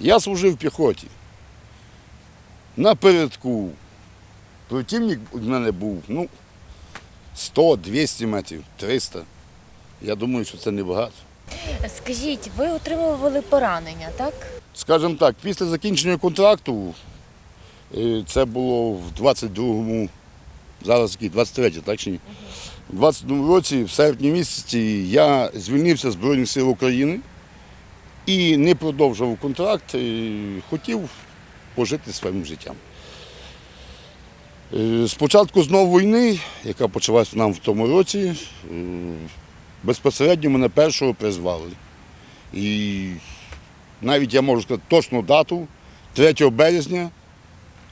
Я служив в піхоті. Напередку. Противник у мене був ну, 100, 200 метрів, 300. Я думаю, що це небагато. Скажіть, ви отримували поранення, так? Скажімо так, після закінчення контракту, е, це було в 22-му, зараз який, 23 так чи ні? У 22-му році, в серпні місяці, я звільнився з Збройних сил України і не продовжував контракт, е, хотів пожити своїм життям. Е, Спочатку знову війни, яка почалась нам в тому році, е, безпосередньо мене першого призвали. І навіть я можу сказати точну дату, 3 березня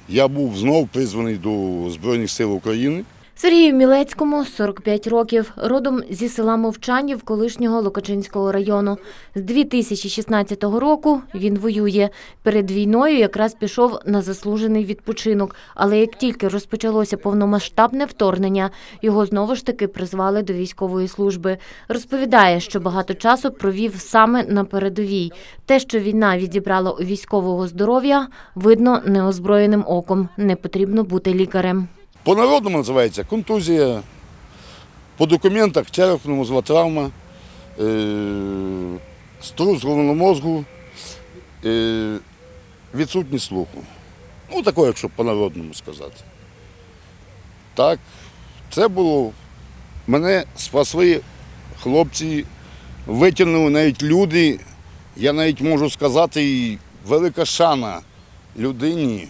я був знов призваний до Збройних сил України. Сергію Мілецькому 45 років, родом зі села Мовчанів колишнього Локачинського району. З 2016 року він воює. Перед війною якраз пішов на заслужений відпочинок. Але як тільки розпочалося повномасштабне вторгнення, його знову ж таки призвали до військової служби. Розповідає, що багато часу провів саме на передовій. Те, що війна відібрала у військового здоров'я, видно неозброєним оком. Не потрібно бути лікарем. По народному називається контузія, по документах черепно-мозгова травма, е- струс головного мозку, е- відсутність слуху. Ну, таке, якщо по-народному сказати. Так, це було. Мене спасли хлопці, витягнули навіть люди. Я навіть можу сказати, велика шана людині,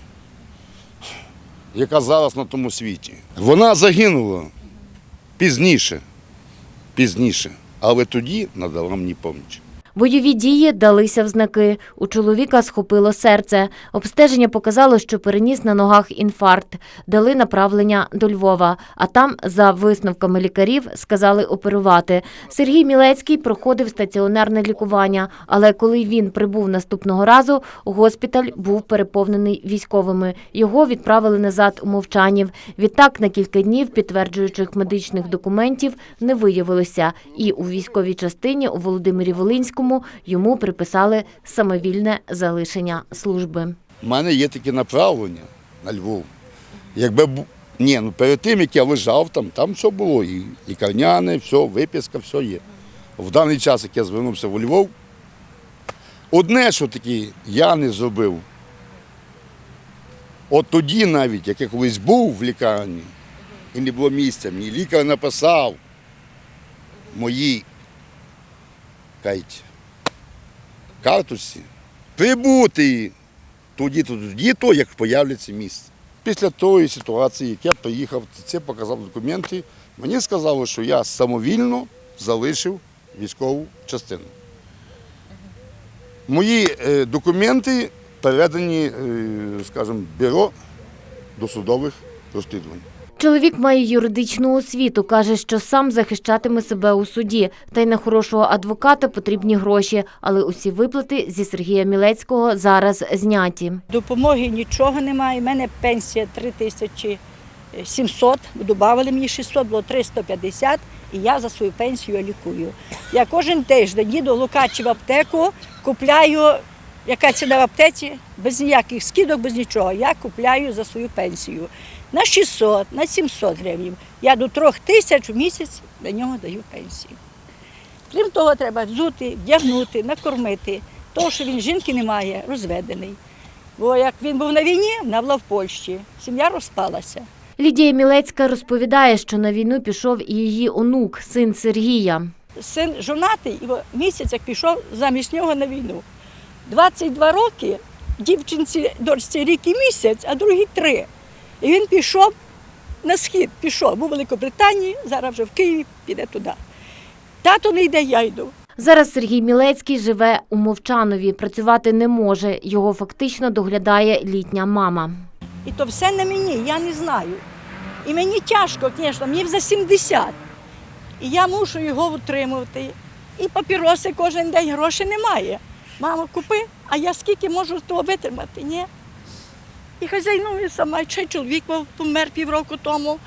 яка зараз на тому світі. Вона загинула пізніше, пізніше, але тоді надала мені поміч. Бойові дії далися в знаки. У чоловіка схопило серце. Обстеження показало, що переніс на ногах інфаркт. Дали направлення до Львова. А там, за висновками лікарів, сказали оперувати. Сергій Мілецький проходив стаціонарне лікування, але коли він прибув наступного разу, госпіталь був переповнений військовими. Його відправили назад у Мовчанів. Відтак на кілька днів підтверджуючих медичних документів не виявилося. І у військовій частині у Володимирі Волинському йому приписали самовільне залишення служби. У мене є таке направлення на Львов. Якби ні, ну перед тим, як я лежав там, там все було. І лікарняне, все, виписка, все є. В даний час, як я звернувся в Львов, одне, що таке я не зробив. От тоді навіть, як я колись був в лікарні і не було місця, мені лікар написав мої кажуть, карточці прибути тоді, то тоді, то як появляться місце. Після тої ситуації, як я приїхав, це показав документи, мені сказали, що я самовільно залишив військову частину. Мої е, документи передані, е, скажімо, бюро досудових розслідувань. Чоловік має юридичну освіту, каже, що сам захищатиме себе у суді. Та й на хорошого адвоката потрібні гроші. Але усі виплати зі Сергія Мілецького зараз зняті. Допомоги нічого немає. У мене пенсія 3700, додавали мені 600, було 350, і я за свою пенсію лікую. Я кожен тиждень їду в Лукачі в аптеку, купляю, яка ціна в аптеці, без ніяких скидок, без нічого. Я купляю за свою пенсію. На 600, на 700 гривень. Я до 3 тисяч в місяць для нього даю пенсію. Крім того, треба взути, вдягнути, накормити. Того, що він жінки не має, розведений. Бо як він був на війні, вона була в Польщі. Сім'я розпалася. Лідія Мілецька розповідає, що на війну пішов і її онук, син Сергія. Син жонатий, і місяць як пішов замість нього на війну. 22 роки, дівчинці дочці рік і місяць, а другий три. І він пішов на схід, пішов, був у Великобританії, зараз вже в Києві, піде туди. Тато не йде, я йду. Зараз Сергій Мілецький живе у Мовчанові. Працювати не може. Його фактично доглядає літня мама. І то все на мені, я не знаю. І мені тяжко, звісно, мені вже 70. І я мушу його утримувати. І папіроси кожен день грошей немає. Мамо, купи, а я скільки можу того витримати? Ні. І хазяйную сама, ще чоловік помер півроку тому.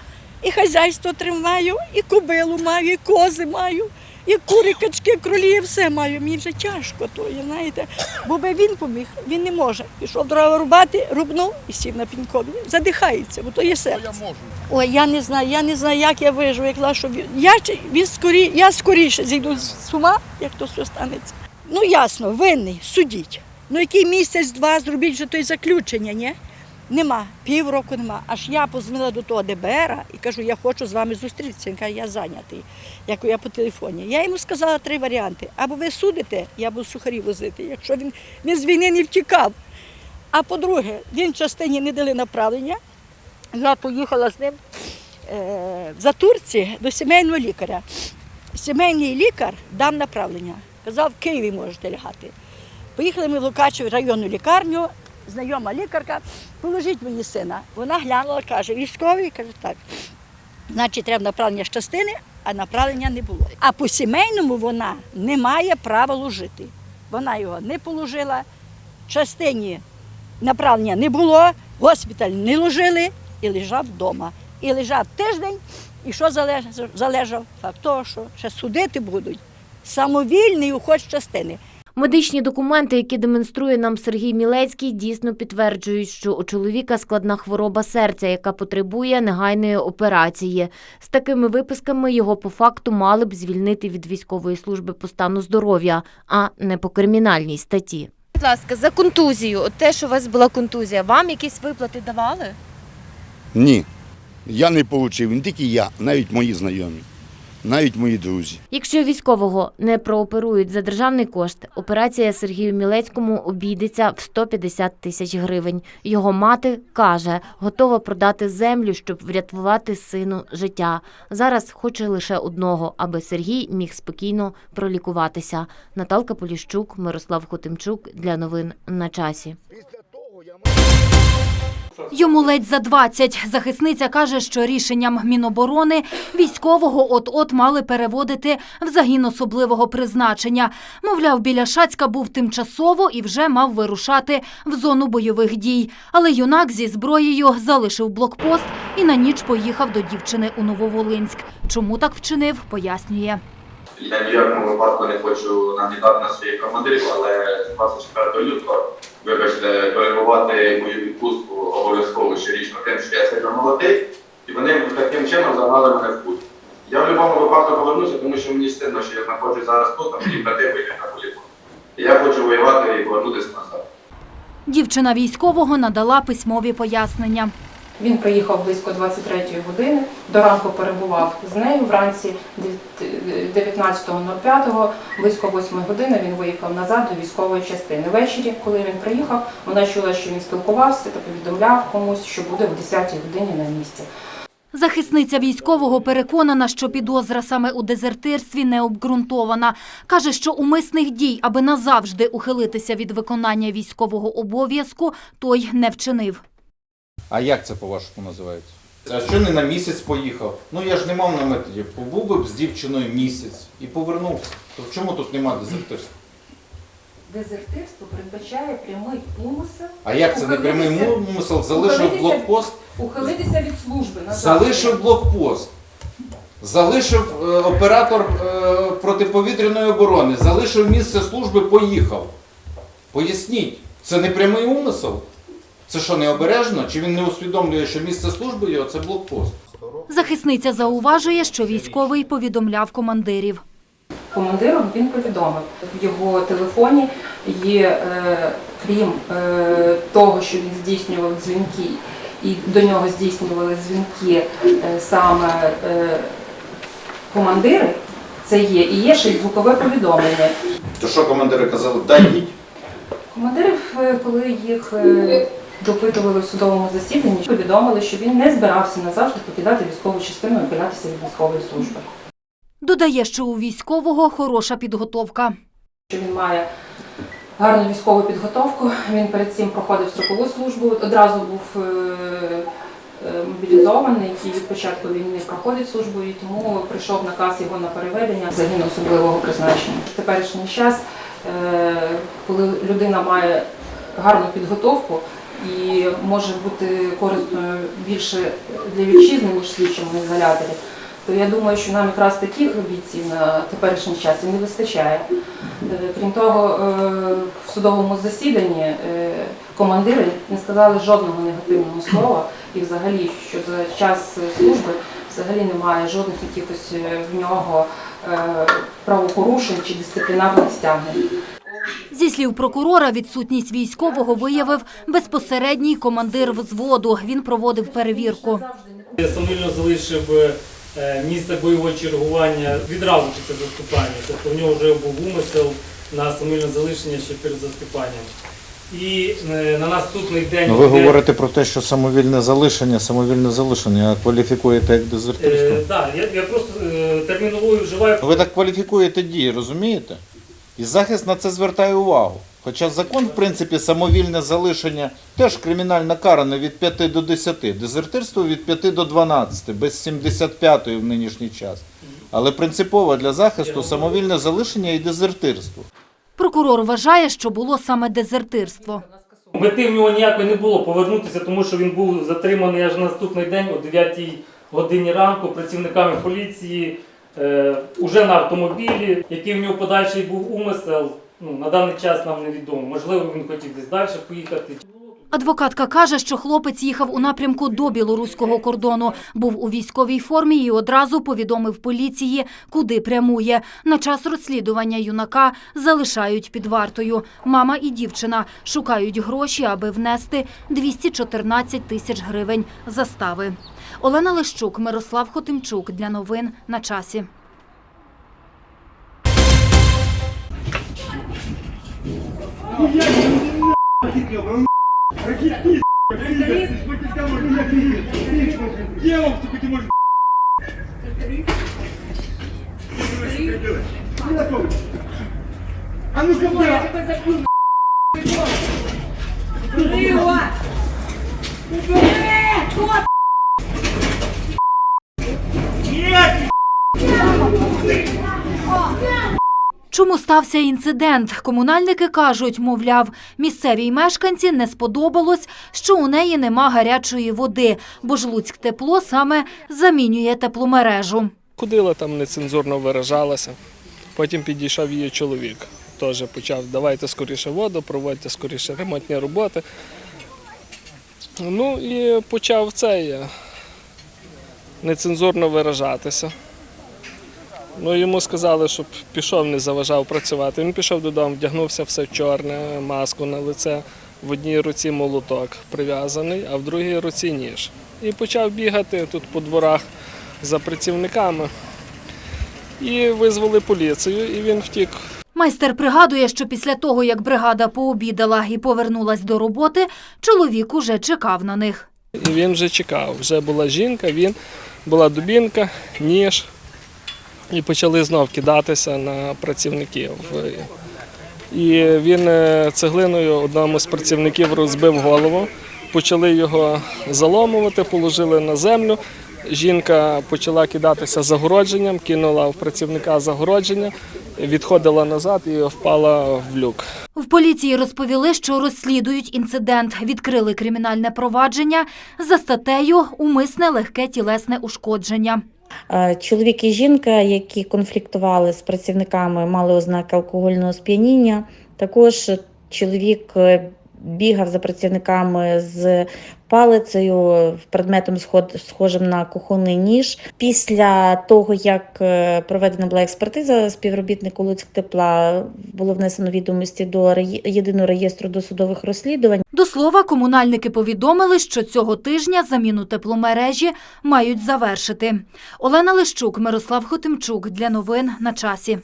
І хазяйство тримаю, і кобилу маю, і кози маю. І кури, качки, кролі, і все маю. Мені вже тяжко то, знаєте. Бо би він поміг, він не може. Пішов дрова рубати, рубнув і сів на пінькові. Задихається, бо то є серце. Ой, я не знаю, я не знаю, як я виживу, як лашу. Я, він скорі, я скоріше зійду з ума, як то все станеться. Ну ясно, винний, судіть. Ну який місяць-два зробіть вже той заключення, ні? Нема, півроку нема. Аж я позвонила до того ДБР і кажу, я хочу з вами зустрітися. Він каже, я зайнятий, як я по телефоні. Я йому сказала три варіанти. Або ви судите, я буду сухарі возити, якщо він, він з війни не втікав. А по-друге, він частині не дали направлення. Я поїхала з ним е, за Турці до сімейного лікаря. Сімейний лікар дав направлення. Казав, в Києві можете лягати. Поїхали ми в Лукачев районну лікарню, знайома лікарка, положіть мені сина. Вона глянула, каже, військовий, каже, так. Значить, треба направлення частини, а направлення не було. А по сімейному вона не має права ложити. Вона його не положила, частині направлення не було, госпіталь не ложили і лежав вдома. І лежав тиждень, і що залежав? залежав? Факт того, що ще судити будуть. Самовільний уход з частини. Медичні документи, які демонструє нам Сергій Мілецький, дійсно підтверджують, що у чоловіка складна хвороба серця, яка потребує негайної операції. З такими виписками його по факту мали б звільнити від військової служби по стану здоров'я, а не по кримінальній статті. Будь ласка, за контузію, от те, що у вас була контузія, вам якісь виплати давали? Ні. Я не отримав, не тільки я, навіть мої знайомі, навіть мої друзі. Якщо військового не прооперують за державний кошт, операція Сергію Мілецькому обійдеться в 150 тисяч гривень. Його мати каже, готова продати землю, щоб врятувати сину життя. Зараз хоче лише одного, аби Сергій міг спокійно пролікуватися. Наталка Поліщук, Мирослав Хотимчук для новин на часі. Йому ледь за 20. Захисниця каже, що рішенням Міноборони військового от-от мали переводити в загін особливого призначення. Мовляв, біля Шацька був тимчасово і вже мав вирушати в зону бойових дій. Але юнак зі зброєю залишив блокпост і на ніч поїхав до дівчини у Нововолинськ. Чому так вчинив, пояснює. Я в якому випадку не хочу нагнітати на своїх командирів, але з 24 лютого, вибачте, перебувати мою відпустку обов'язково щорічно тим, що я сильно молодий, і вони таким чином загнали мене в путь. Я в будь-якому випадку повернуся, тому що мені стидно, що я знаходжусь зараз тут, а мені брати вийдуть на полігон. І я хочу воювати і повернутися назад. Дівчина військового надала письмові пояснення. Він приїхав близько 23-ї години, до ранку перебував з нею вранці 19.05, близько 8 години він виїхав назад до військової частини. Ввечері, коли він приїхав, вона чула, що він спілкувався та повідомляв комусь, що буде в 10-й годині на місці. Захисниця військового переконана, що підозра саме у дезертирстві не обґрунтована. Каже, що умисних дій, аби назавжди ухилитися від виконання військового обов'язку, той не вчинив. А як це по-вашому називається? А що не на місяць поїхав? Ну я ж не мав на методі. Побув би з дівчиною місяць і повернувся. То в чому тут нема дезертирства? Дезертирство передбачає прямий умисел. А як це не прямий мусел? Залишив ухилитися- блокпост, Ухилитися від служби. назавжди. залишив блокпост, залишив е, оператор е, протиповітряної оборони, залишив місце служби, поїхав. Поясніть, це не прямий умисел? Це що, необережно? Чи він не усвідомлює, що місце служби його це блокпост? Захисниця зауважує, що військовий повідомляв командирів. Командиром він повідомив, в його телефоні є, е, крім е, того, що він здійснював дзвінки, і до нього здійснювали дзвінки е, саме командири, це є, і є ще й звукове повідомлення. То що командири казали, дай їдь. Командирів, е, коли їх допитували в судовому засіданні, повідомили, що він не збирався назавжди покидати військову частину і ухилятися від військової служби. Додає, що у військового хороша підготовка. що він має гарну військову підготовку. Він перед цим проходив строкову службу, одразу був е, е, мобілізований і від початку війни проходить службу, і тому прийшов наказ його на переведення загін особливого призначення. В теперішній час, е, коли людина має гарну підготовку і може бути корисною більше для вітчизни, ніж слідчому ізоляторі, то я думаю, що нам якраз таких бійців на теперішній час і не вистачає. Е, Крім того, е, в судовому засіданні е, командири не сказали жодного негативного слова і взагалі, що за час служби взагалі немає жодних якихось в нього правопорушень чи дисциплінарних стягнень. Зі слів прокурора, відсутність військового виявив безпосередній командир взводу. Він проводив перевірку. Я Самовільно залишив е, місце бойового чергування відразу після заступання. Тобто в нього вже був умисел на самовільне залишення ще перед заступанням. І е, на наступний день Ну, ви говорите про те, що самовільне залишення, самовільне залишення кваліфікуєте як дезертирство. Е, да, я, я просто е, терміновою вживаю. Ви так кваліфікуєте дії, розумієте? І захист на це звертає увагу. Хоча закон, в принципі, самовільне залишення теж кримінально каране від 5 до 10, дезертирство від 5 до 12, без 75-ї в нинішній час. Але принципово для захисту самовільне залишення і дезертирство. Прокурор вважає, що було саме дезертирство. Мети в нього ніякої не було повернутися, тому що він був затриманий аж на наступний день о 9 годині ранку працівниками поліції, уже на автомобілі, який в нього подальший був умисел. Ну, на даний час нам невідомо. Можливо, він хотів десь далі поїхати. Адвокатка каже, що хлопець їхав у напрямку до білоруського кордону, був у військовій формі і одразу повідомив поліції, куди прямує. На час розслідування юнака залишають під вартою. Мама і дівчина шукають гроші, аби внести 214 тисяч гривень застави. Олена Лещук, Мирослав Хотимчук. Для новин на часі. Чому стався інцидент? Комунальники кажуть, мовляв, місцевій мешканці не сподобалось, що у неї нема гарячої води, бо ж Луцьк тепло саме замінює тепломережу. Ходила там нецензурно виражалася. Потім підійшов її чоловік. Теж почав давайте скоріше воду, проводьте скоріше ремонтні роботи. Ну і почав цей е, нецензурно виражатися. Ну, йому сказали, щоб пішов, не заважав працювати. Він пішов додому, вдягнувся все в чорне, маску на лице. В одній руці молоток прив'язаний, а в другій руці ніж. І почав бігати тут по дворах за працівниками. І визвали поліцію, і він втік. Майстер пригадує, що після того, як бригада пообідала і повернулась до роботи, чоловік уже чекав на них. І він вже чекав. Вже була жінка, він була дубінка, ніж. І почали знов кидатися на працівників. І він е, цеглиною одному з працівників розбив голову, почали його заломувати, положили на землю. Жінка почала кидатися загородженням, кинула в працівника загородження, відходила назад і впала в люк. В поліції розповіли, що розслідують інцидент, відкрили кримінальне провадження за статтею «Умисне легке тілесне ушкодження». Чоловік і жінка, які конфліктували з працівниками, мали ознаки алкогольного сп'яніння. Також чоловік е, бігав за працівниками з палицею, предметом схожим на кухонний ніж. Після того, як е, проведена була експертиза співробітнику Луцьк тепла, було внесено відомості до єдиного реєстру досудових розслідувань. До слова, комунальники повідомили, що цього тижня заміну тепломережі мають завершити. Олена Лищук, Мирослав Хотимчук для новин на часі.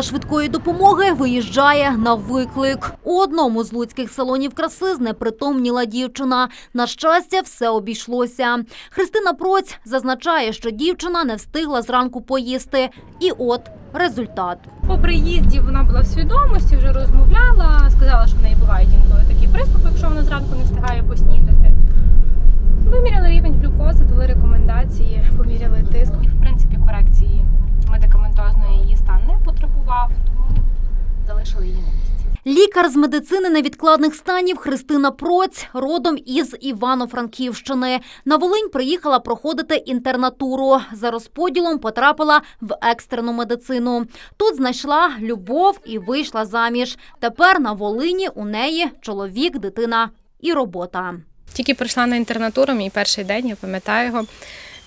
Бригада швидкої допомоги виїжджає на виклик. У одному з луцьких салонів краси знепритомніла дівчина. На щастя, все обійшлося. Христина Проць зазначає, що дівчина не встигла зранку поїсти. І от результат. По приїзді вона була в свідомості, вже розмовляла, сказала, що в неї бувають інколи такі приступи, якщо вона зранку не встигає поснідати. Виміряли рівень глюкози, дали рекомендації, поміряли тиск. І в принципі корекції медикаментозної її стан не потребував, тому залишили її на місці. Лікар з медицини невідкладних станів Христина Проць родом із Івано-Франківщини. На Волинь приїхала проходити інтернатуру. За розподілом потрапила в екстрену медицину. Тут знайшла любов і вийшла заміж. Тепер на Волині у неї чоловік, дитина і робота. Тільки прийшла на інтернатуру, мій перший день, я пам'ятаю його.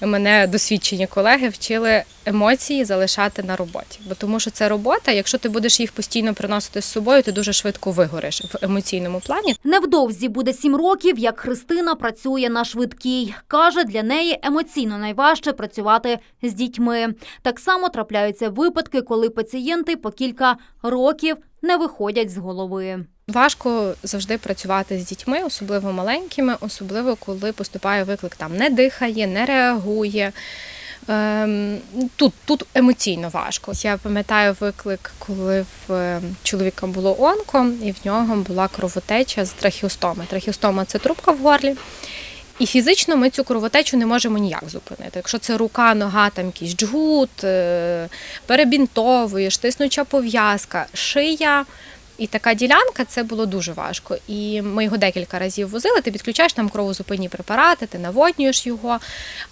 Мене досвідчені колеги вчили емоції залишати на роботі. Бо тому що це робота, якщо ти будеш їх постійно приносити з собою, ти дуже швидко вигориш в емоційному плані. Невдовзі буде сім років, як Христина працює на швидкій. Каже, для неї емоційно найважче працювати з дітьми. Так само трапляються випадки, коли пацієнти по кілька років не виходять з голови. Важко завжди працювати з дітьми, особливо маленькими, особливо коли поступає виклик, там не дихає, не реагує. Ем, Тут, тут емоційно важко. Я пам'ятаю виклик, коли в е, чоловіка було онко, і в нього була кровотеча з трахіостоми. Трахіостома це трубка в горлі. І фізично ми цю кровотечу не можемо ніяк зупинити. Якщо це рука, нога, там якийсь джгут, е, перебінтовуєш, тиснуча пов'язка, шия. І така ділянка це було дуже важко. І ми його декілька разів возили. Ти підключаєш там кровозупинні препарати, ти наводнюєш його,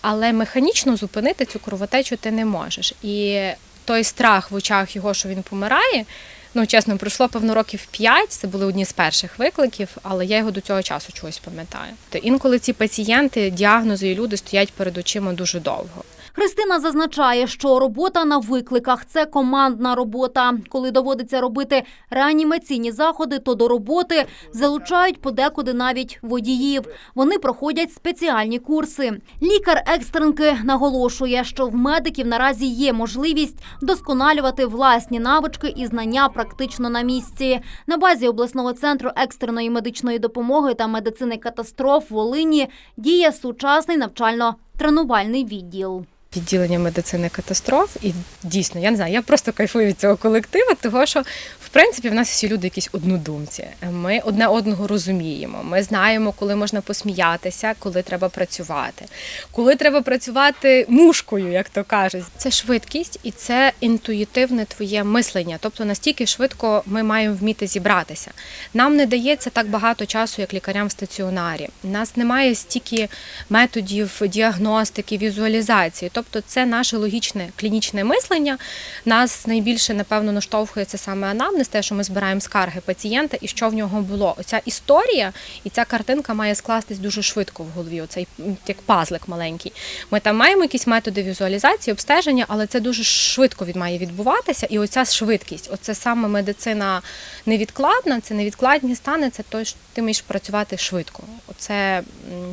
але механічно зупинити цю кровотечу ти не можеш. І той страх в очах його, що він помирає. Ну, чесно, пройшло певно років п'ять. Це були одні з перших викликів, але я його до цього часу чогось пам'ятаю. То інколи ці пацієнти, діагнози і люди стоять перед очима дуже довго. Христина зазначає, що робота на викликах це командна робота. Коли доводиться робити реанімаційні заходи, то до роботи залучають подекуди навіть водіїв. Вони проходять спеціальні курси. Лікар екстренки наголошує, що в медиків наразі є можливість досконалювати власні навички і знання практично на місці. На базі обласного центру екстреної медичної допомоги та медицини катастроф в Волині діє сучасний навчально-тренувальний відділ. Відділення медицини катастроф. І дійсно, я не знаю, я просто кайфую від цього колективу, того що в принципі в нас всі люди якісь однодумці. Ми одне одного розуміємо. Ми знаємо, коли можна посміятися, коли треба працювати, коли треба працювати мушкою, як то кажуть. Це швидкість і це інтуїтивне твоє мислення. Тобто настільки швидко ми маємо вміти зібратися. Нам не дається так багато часу, як лікарям в стаціонарі. У нас немає стільки методів діагностики, візуалізації. Тобто, це наше логічне клінічне мислення. Нас найбільше напевно наштовхує це саме анамнез, те, що ми збираємо скарги пацієнта і що в нього було. Оця історія і ця картинка має скластись дуже швидко в голові. Оцей як пазлик маленький. Ми там маємо якісь методи візуалізації, обстеження, але це дуже швидко від має відбуватися. І оця швидкість, оце саме медицина невідкладна, це невідкладні стани, це то, що ти маєш працювати швидко. Оце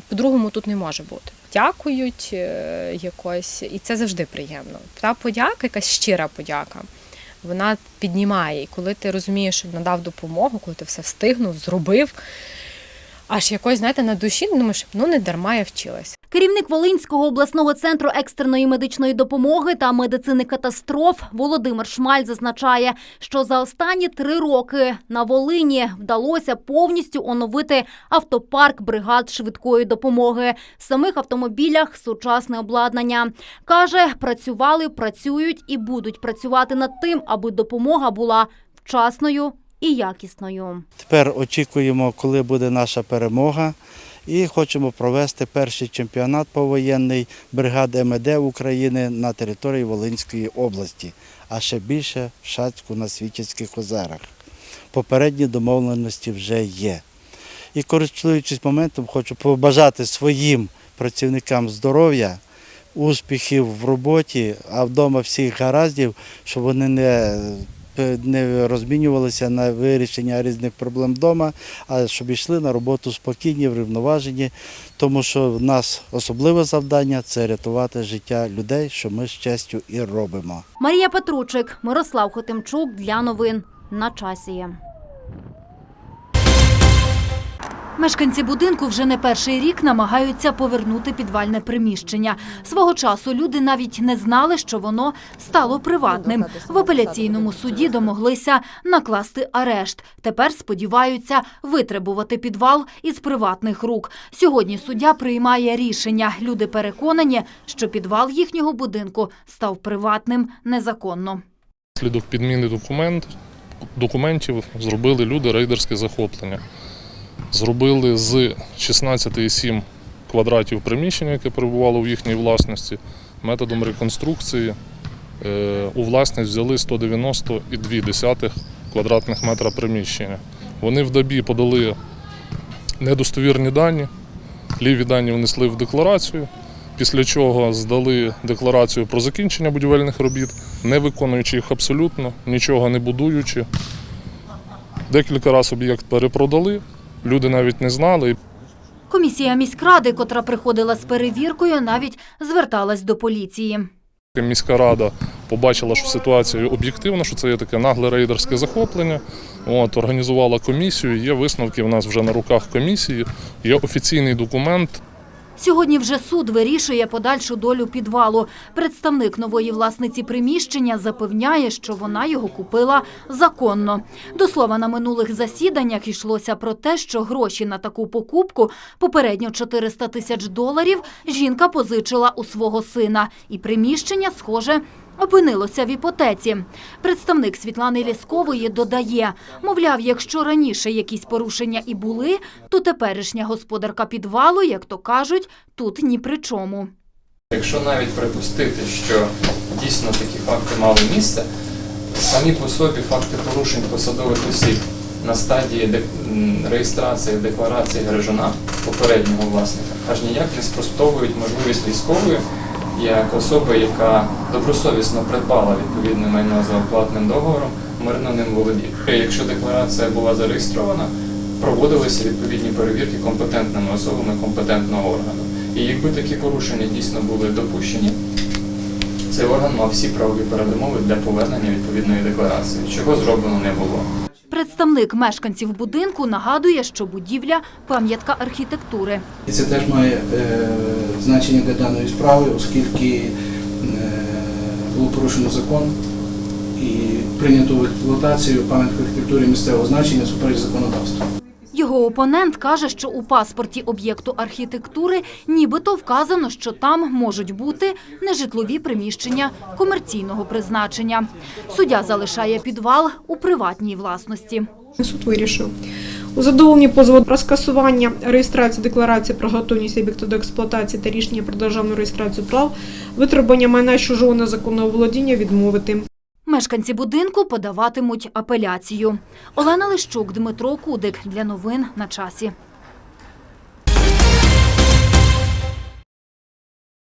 по-другому тут не може бути. Дякують е, якось, і це завжди приємно. Та подяка, якась щира подяка. Вона піднімає, і коли ти розумієш, що надав допомогу, коли ти все встигнув, зробив, аж якось, знаєте, на душі думаєш, ну не дарма я вчилась. Керівник Волинського обласного центру екстреної медичної допомоги та медицини катастроф Володимир Шмаль зазначає, що за останні три роки на Волині вдалося повністю оновити автопарк бригад швидкої допомоги. В самих автомобілях сучасне обладнання. Каже, працювали, працюють і будуть працювати над тим, аби допомога була вчасною і якісною. Тепер очікуємо, коли буде наша перемога. І хочемо провести перший чемпіонат повоєнний бригади МД України на території Волинської області, а ще більше в Шацьку на Світязьких озерах. Попередні домовленості вже є. І користуючись моментом, хочу побажати своїм працівникам здоров'я, успіхів в роботі, а вдома всіх гараздів, щоб вони не не розмінювалися на вирішення різних проблем вдома, а щоб йшли на роботу спокійні, врівноважені, тому що в нас особливе завдання це рятувати життя людей, що ми з честю і робимо. Марія Петручик, Мирослав Хотимчук для новин на часі. Мешканці будинку вже не перший рік намагаються повернути підвальне приміщення. Свого часу люди навіть не знали, що воно стало приватним. В апеляційному суді домоглися накласти арешт. Тепер сподіваються витребувати підвал із приватних рук. Сьогодні суддя приймає рішення. Люди переконані, що підвал їхнього будинку став приватним незаконно. Слідок підміни документ, документів зробили люди рейдерське захоплення. Зробили з 16,7 квадратів приміщення, яке перебувало в їхній власності, методом реконструкції. е, У власність взяли 190,2 квадратних метра приміщення. Вони в добі подали недостовірні дані, ліві дані внесли в декларацію, після чого здали декларацію про закінчення будівельних робіт, не виконуючи їх абсолютно, нічого не будуючи. Декілька разів об'єкт перепродали, люди навіть не знали. Комісія міськради, котра приходила з перевіркою, навіть зверталась до поліції. Міська рада побачила, що ситуація об'єктивна, що це є таке нагле рейдерське захоплення. От, організувала комісію, є висновки в нас вже на руках комісії, є офіційний документ Сьогодні вже суд вирішує подальшу долю підвалу. Представник нової власниці приміщення запевняє, що вона його купила законно. До слова, на минулих засіданнях йшлося про те, що гроші на таку покупку, попередньо 400 тисяч доларів, жінка позичила у свого сина. І приміщення, схоже, опинилося в іпотеці. Представник Світлани Ліскової додає, мовляв, якщо раніше якісь порушення і були, то теперішня господарка підвалу, як то кажуть, тут ні при чому. Якщо навіть припустити, що дійсно такі факти мали місце, самі по собі факти порушень посадових осіб на стадії реєстрації декларації гражуна попереднього власника аж ніяк не спростовують можливість військової як особи, яка добросовісно придбала відповідне майно за оплатним договором, мирно ним володіє. Якщо декларація була зареєстрована, проводилися відповідні перевірки компетентними особами компетентного органу. І якби такі порушення дійсно були допущені, цей орган мав всі правові передумови для повернення відповідної декларації, чого зроблено не було. Представник мешканців будинку нагадує, що будівля пам'ятка архітектури. Це теж має е, значення для даної справи, оскільки е, було порушено закон і прийнято в експлуатацію пам'ятку архітектури місцевого значення супереч законодавству. Його опонент каже, що у паспорті об'єкту архітектури нібито вказано, що там можуть бути нежитлові приміщення комерційного призначення. Суддя залишає підвал у приватній власності. Суд вирішив у задоволенні позову про скасування реєстрації декларації про готовність об'єкту до експлуатації та рішення про державну реєстрацію прав, витребування майна чужого незаконного володіння відмовити. Мешканці будинку подаватимуть апеляцію. Олена Лищук, Дмитро Кудик. Для новин на часі.